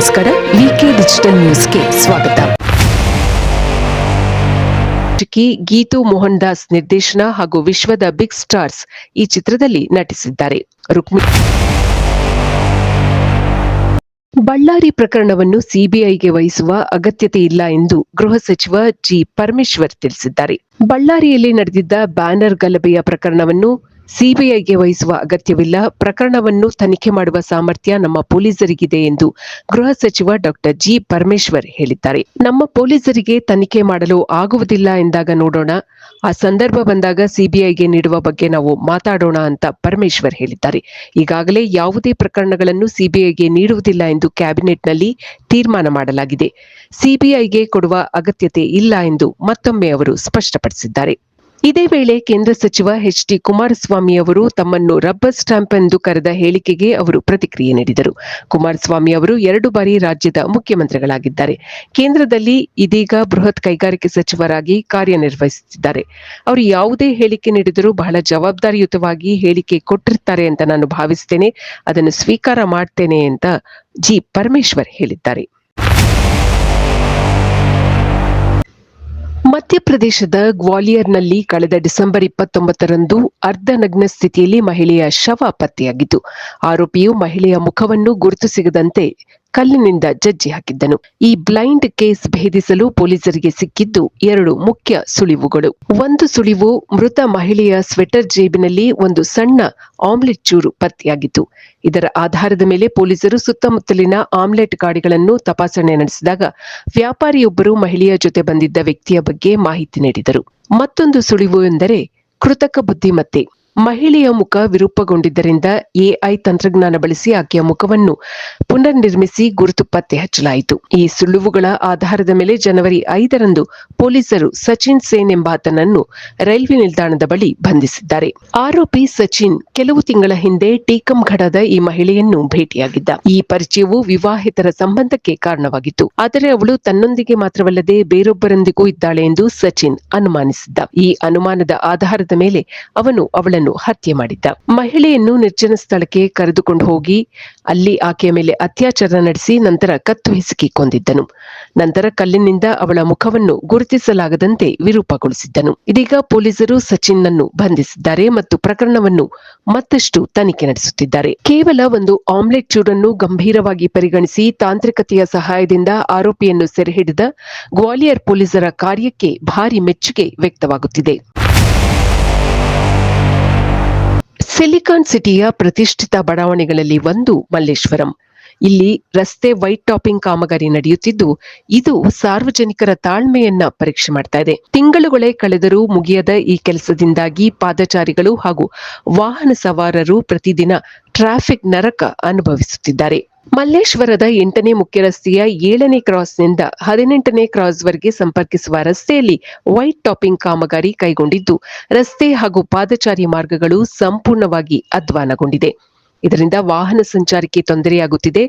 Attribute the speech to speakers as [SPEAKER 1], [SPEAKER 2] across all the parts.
[SPEAKER 1] ನಮಸ್ಕಾರ ವಿಕೆ ಡಿಜಿಟಲ್ ನ್ಯೂಸ್ಗೆ ಸ್ವಾಗತ. ಗೀತು ಮೋಹನ್ ದಾಸ್ ನಿರ್ದೇಶನ ಹಾಗೂ ವಿಶ್ವದ ಬಿಗ್ ಸ್ಟಾರ್ಸ್ ಈ ಚಿತ್ರದಲ್ಲಿ ನಟಿಸಿದ್ದಾರೆ. ರುಕ್ಮಿ ಬಳ್ಳಾರಿ ಪ್ರಕರಣವನ್ನು ಸಿಬಿಐಗೆ ವಹಿಸುವ ಅಗತ್ಯತೆ ಇಲ್ಲ ಎಂದು ಗೃಹ ಸಚಿವ ಜಿ ಪರಮೇಶ್ವರ್ ತಿಳಿಸಿದ್ದಾರೆ. ಬಳ್ಳಾರಿಯಲ್ಲಿ ನಡೆದಿದ್ದ ಬ್ಯಾನರ್ ಗಲಭೆಯ ಪ್ರಕರಣವನ್ನು ಸಿಬಿಐಗೆ ವಹಿಸುವ ಅಗತ್ಯವಿಲ್ಲ. ಪ್ರಕರಣವನ್ನು ತನಿಖೆ ಮಾಡುವ ಸಾಮರ್ಥ್ಯ ನಮ್ಮ ಪೊಲೀಸರಿಗಿದೆ ಎಂದು ಗೃಹ ಸಚಿವ ಡಾಕ್ಟರ್ ಜಿ ಪರಮೇಶ್ವರ್ ಹೇಳಿದ್ದಾರೆ. ನಮ್ಮ ಪೊಲೀಸರಿಗೆ ತನಿಖೆ ಮಾಡಲು ಆಗುವುದಿಲ್ಲ ಎಂದಾಗ ನೋಡೋಣ. ಆ ಸಂದರ್ಭ ಬಂದಾಗ ಸಿಬಿಐಗೆ ನೀಡುವ ಬಗ್ಗೆ ನಾವು ಮಾತಾಡೋಣ ಅಂತ ಪರಮೇಶ್ವರ್ ಹೇಳಿದ್ದಾರೆ. ಈಗಾಗಲೇ ಯಾವುದೇ ಪ್ರಕರಣಗಳನ್ನು ಸಿಬಿಐಗೆ ನೀಡುವುದಿಲ್ಲ ಎಂದು ಕ್ಯಾಬಿನೆಟ್ನಲ್ಲಿ ತೀರ್ಮಾನ ಮಾಡಲಾಗಿದೆ. ಸಿಬಿಐಗೆ ಕೊಡುವ ಅಗತ್ಯತೆ ಇಲ್ಲ ಎಂದು ಮತ್ತೊಮ್ಮೆ ಅವರು ಸ್ಪಷ್ಟಪಡಿಸಿದ್ದಾರೆ. ಇದೇ ವೇಳೆ ಕೇಂದ್ರ ಸಚಿವ ಎಚ್ ಡಿ ಕುಮಾರಸ್ವಾಮಿ ಅವರು ತಮ್ಮನ್ನು ರಬ್ಬರ್ ಸ್ಟಾಂಪ್ ಎಂದು ಕರೆದ ಹೇಳಿಕೆಗೆ ಅವರು ಪ್ರತಿಕ್ರಿಯೆ ನೀಡಿದರು. ಕುಮಾರಸ್ವಾಮಿ ಅವರು ಎರಡು ಬಾರಿ ರಾಜ್ಯದ ಮುಖ್ಯಮಂತ್ರಿಗಳಾಗಿದ್ದಾರೆ. ಕೇಂದ್ರದಲ್ಲಿ ಇದೀಗ ಬೃಹತ್ ಕೈಗಾರಿಕೆ ಸಚಿವರಾಗಿ ಕಾರ್ಯನಿರ್ವಹಿಸುತ್ತಿದ್ದಾರೆ. ಅವರು ಯಾವುದೇ ಹೇಳಿಕೆ ನೀಡಿದರೂ ಬಹಳ ಜವಾಬ್ದಾರಿಯುತವಾಗಿ ಹೇಳಿಕೆ ಕೊಟ್ಟಿರ್ತಾರೆ ಅಂತ ನಾನು ಭಾವಿಸ್ತೇನೆ. ಅದನ್ನು ಸ್ವೀಕಾರ ಮಾಡ್ತೇನೆ ಅಂತ ಜಿ. ಪರಮೇಶ್ವರ್ ಹೇಳಿದ್ದಾರೆ. ಮಧ್ಯಪ್ರದೇಶದ ಗ್ವಾಲಿಯರ್ನಲ್ಲಿ ಕಳೆದ ಡಿಸೆಂಬರ್ ಇಪ್ಪತ್ತೊಂಬತ್ತರಂದು ಅರ್ಧನಗ್ನ ಸ್ಥಿತಿಯಲ್ಲಿ ಮಹಿಳೆಯ ಶವ ಪತ್ತೆಯಾಗಿತ್ತು. ಆರೋಪಿಯು ಮಹಿಳೆಯ ಮುಖವನ್ನು ಗುರುತು ಸಿಗದಂತೆ ಕಲ್ಲಿನಿಂದ ಜಜ್ಜಿ ಹಾಕಿದ್ದನು. ಈ ಬ್ಲೈಂಡ್ ಕೇಸ್ ಭೇದಿಸಲು ಪೊಲೀಸರಿಗೆ ಸಿಕ್ಕಿದ್ದು ಎರಡು ಮುಖ್ಯ ಸುಳಿವುಗಳು. ಒಂದು ಸುಳಿವು ಮೃತ ಮಹಿಳೆಯ ಸ್ವೆಟರ್ ಜೇಬಿನಲ್ಲಿ ಒಂದು ಸಣ್ಣ ಆಮ್ಲೆಟ್ ಚೂರು ಪತ್ತೆಯಾಗಿತ್ತು. ಇದರ ಆಧಾರದ ಮೇಲೆ ಪೊಲೀಸರು ಸುತ್ತಮುತ್ತಲಿನ ಆಮ್ಲೆಟ್ ಗಾಡಿಗಳನ್ನು ತಪಾಸಣೆ ನಡೆಸಿದಾಗ ವ್ಯಾಪಾರಿಯೊಬ್ಬರು ಮಹಿಳೆಯ ಜೊತೆ ಬಂದಿದ್ದ ವ್ಯಕ್ತಿಯ ಬಗ್ಗೆ ಮಾಹಿತಿ ನೀಡಿದರು. ಮತ್ತೊಂದು ಸುಳಿವು ಎಂದರೆ ಕೃತಕ ಬುದ್ಧಿಮತ್ತೆ. ಮಹಿಳೆಯ ಮುಖ ವಿರೂಪಗೊಂಡಿದ್ದರಿಂದ ಎಐ ತಂತ್ರಜ್ಞಾನ ಬಳಸಿ ಆಕೆಯ ಮುಖವನ್ನು ಪುನರ್ ನಿರ್ಮಿಸಿ ಗುರುತು ಪತ್ತೆ ಹಚ್ಚಲಾಯಿತು. ಈ ಸುಳುವುಗಳ ಆಧಾರದ ಮೇಲೆ ಜನವರಿ ಐದರಂದು ಪೊಲೀಸರು ಸಚಿನ್ ಸೇನ್ ಎಂಬಾತನನ್ನು ರೈಲ್ವೆ ನಿಲ್ದಾಣದ ಬಳಿ ಬಂಧಿಸಿದ್ದಾರೆ. ಆರೋಪಿ ಸಚಿನ್ ಕೆಲವು ತಿಂಗಳ ಹಿಂದೆ ಟೀಕಂಘಡದ ಈ ಮಹಿಳೆಯನ್ನು ಭೇಟಿಯಾಗಿದ್ದ. ಈ ಪರಿಚಯವು ವಿವಾಹಿತರ ಸಂಬಂಧಕ್ಕೆ ಕಾರಣವಾಗಿತ್ತು. ಆದರೆ ಅವಳು ತನ್ನೊಂದಿಗೆ ಮಾತ್ರವಲ್ಲದೆ ಬೇರೊಬ್ಬರೊಂದಿಗೂ ಇದ್ದಾಳೆ ಎಂದು ಸಚಿನ್ ಅನುಮಾನಿಸಿದ್ದ. ಈ ಅನುಮಾನದ ಆಧಾರದ ಮೇಲೆ ಅವನು ಅವಳನ್ನು ಹತ್ಯೆ ಮಾಡಿದ್ದ. ಮಹಿಳೆಯನ್ನು ನಿರ್ಜನ ಸ್ಥಳಕ್ಕೆ ಕರೆದುಕೊಂಡು ಹೋಗಿ ಅಲ್ಲಿ ಆಕೆಯ ಮೇಲೆ ಅತ್ಯಾಚಾರ ನಡೆಸಿ ನಂತರ ಕತ್ತು ಹಿಸುಕಿ ಕೊಂದಿದ್ದನು ನಂತರ ಕಲ್ಲಿನಿಂದ ಅವಳ ಮುಖವನ್ನು ಗುರುತಿಸಲಾಗದಂತೆ ವಿರೂಪಗೊಳಿಸಿದ್ದನು. ಇದೀಗ ಪೊಲೀಸರು ಸಚಿನ್ನನ್ನು ಬಂಧಿಸಿದ್ದಾರೆ ಮತ್ತು ಪ್ರಕರಣವನ್ನು ಮತ್ತಷ್ಟು ತನಿಖೆ ನಡೆಸುತ್ತಿದ್ದಾರೆ. ಕೇವಲ ಒಂದು ಆಮ್ಲೆಟ್ ಚೂಡನ್ನು ಗಂಭೀರವಾಗಿ ಪರಿಗಣಿಸಿ ತಾಂತ್ರಿಕತೆಯ ಸಹಾಯದಿಂದ ಆರೋಪಿಯನ್ನು ಸೆರೆಹಿಡಿದ ಗ್ವಾಲಿಯರ್ ಪೊಲೀಸರ ಕಾರ್ಯಕ್ಕೆ ಭಾರಿ ಮೆಚ್ಚುಗೆ ವ್ಯಕ್ತವಾಗುತ್ತಿದೆ. ಸಿಲಿಕಾನ್ ಸಿಟಿಯ ಪ್ರತಿಷ್ಠಿತ ಬಡಾವಣೆಗಳಲ್ಲಿ ಒಂದು ಮಲ್ಲೇಶ್ವರಂ. ಇಲ್ಲಿ ರಸ್ತೆ ವೈಟ್ ಟಾಪಿಂಗ್ ಕಾಮಗಾರಿ ನಡೆಯುತ್ತಿದ್ದು, ಇದು ಸಾರ್ವಜನಿಕರ ತಾಳ್ಮೆಯನ್ನ ಪರೀಕ್ಷೆ ಮಾಡ್ತಾ ಇದೆ. ತಿಂಗಳುಗಳೇ ಕಳೆದರೂ ಮುಗಿಯದ ಈ ಕೆಲಸದಿಂದಾಗಿ ಪಾದಚಾರಿಗಳು ಹಾಗೂ ವಾಹನ ಸವಾರರು ಪ್ರತಿದಿನ ಟ್ರಾಫಿಕ್ ನರಕ ಅನುಭವಿಸುತ್ತಿದ್ದಾರೆ. ಮಲ್ಲೇಶ್ವರದ ಎಂಟನೇ ಮುಖ್ಯ ರಸ್ತೆಯ ಏಳನೇ ಕ್ರಾಸ್ನಿಂದ ಹದಿನೆಂಟನೇ ಕ್ರಾಸ್ವರೆಗೆ ಸಂಪರ್ಕಿಸುವ ರಸ್ತೆಯಲ್ಲಿ ವೈಟ್ ಟಾಪಿಂಗ್ ಕಾಮಗಾರಿ ಕೈಗೊಂಡಿದ್ದು, ರಸ್ತೆ ಹಾಗೂ ಪಾದಚಾರಿ ಮಾರ್ಗಗಳು ಸಂಪೂರ್ಣವಾಗಿ ಅಧ್ವಾನಗೊಂಡಿದೆ. ಇದರಿಂದ ವಾಹನ ಸಂಚಾರಕ್ಕೆ ತೊಂದರೆಯಾಗುತ್ತಿದೆ.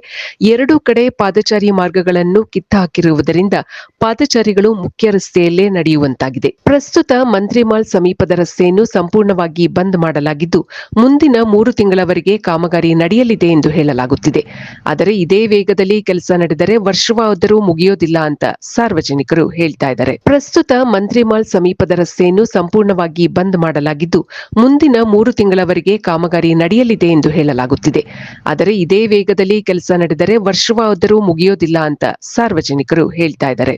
[SPEAKER 1] ಎರಡೂ ಕಡೆ ಪಾದಚಾರಿ ಮಾರ್ಗಗಳನ್ನು ಕಿತ್ತಹಾಕಿರುವುದರಿಂದ ಪಾದಚಾರಿಗಳು ಮುಖ್ಯ ರಸ್ತೆಯಲ್ಲೇ ನಡೆಯುವಂತಾಗಿದೆ. ಪ್ರಸ್ತುತ ಮಂತ್ರಿಮಾಲ್ ಸಮೀಪದ ರಸ್ತೆಯನ್ನು ಸಂಪೂರ್ಣವಾಗಿ ಬಂದ್ ಮಾಡಲಾಗಿದ್ದು, ಮುಂದಿನ ಮೂರು ತಿಂಗಳವರೆಗೆ ಕಾಮಗಾರಿ ನಡೆಯಲಿದೆ ಎಂದು ಹೇಳಲಾಗುತ್ತಿದೆ. ಆದರೆ ಇದೇ ವೇಗದಲ್ಲಿ ಕೆಲಸ ನಡೆದರೆ ವರ್ಷವಾದರೂ ಮುಗಿಯೋದಿಲ್ಲ ಅಂತ ಸಾರ್ವಜನಿಕರು ಹೇಳ್ತಾ ಇದ್ದಾರೆ. ಪ್ರಸ್ತುತ ಮಂತ್ರಿಮಾಲ್ ಸಮೀಪದ ರಸ್ತೆಯನ್ನು ಸಂಪೂರ್ಣವಾಗಿ ಬಂದ್ ಮಾಡಲಾಗಿದ್ದು, ಮುಂದಿನ ಮೂರು ತಿಂಗಳವರೆಗೆ ಕಾಮಗಾರಿ ನಡೆಯಲಿದೆ ಎಂದು ಹೇಳಲಾಗುತ್ತಿದೆ ಆದರೆ ಇದೇ ವೇಗದಲ್ಲಿ ಕೆಲಸ ನಡೆದರೆ ವರ್ಷವಾದರೂ ಮುಗಿಯೋದಿಲ್ಲ ಅಂತ ಸಾರ್ವಜನಿಕರು ಹೇಳ್ತಾ ಇದ್ದಾರೆ.